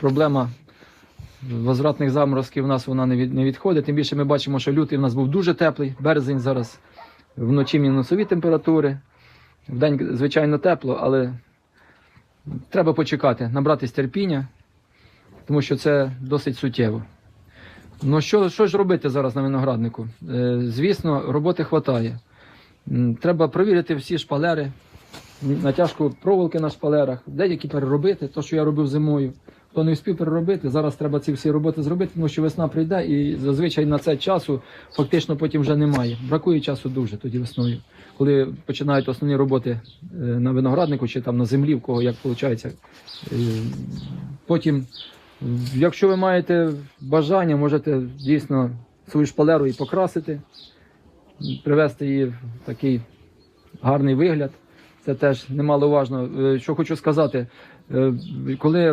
проблема возвратних заморозків у нас вона не, відходить. Тим більше ми бачимо, що лютий у нас був дуже теплий, березень зараз вночі мінусові температури. Вдень, звичайно, тепло, але треба почекати, набратись терпіння, тому що це досить суттєво. Ну що, що ж робити зараз на винограднику? Е, звісно, роботи вистачає. Треба провірити всі шпалери, натяжку проволоки на шпалерах, деякі переробити, то, що я робив зимою. Хто не встиг переробити, зараз треба ці всі роботи зробити, тому що весна прийде і зазвичай на це часу фактично потім вже немає. Бракує часу дуже тоді весною, коли починають основні роботи е, на винограднику чи там на землі, в кого як виходить. Потім, якщо ви маєте бажання, можете дійсно свою шпалеру і покрасити, привести її в такий гарний вигляд. Це теж немаловажно. Е, Що хочу сказати, е, коли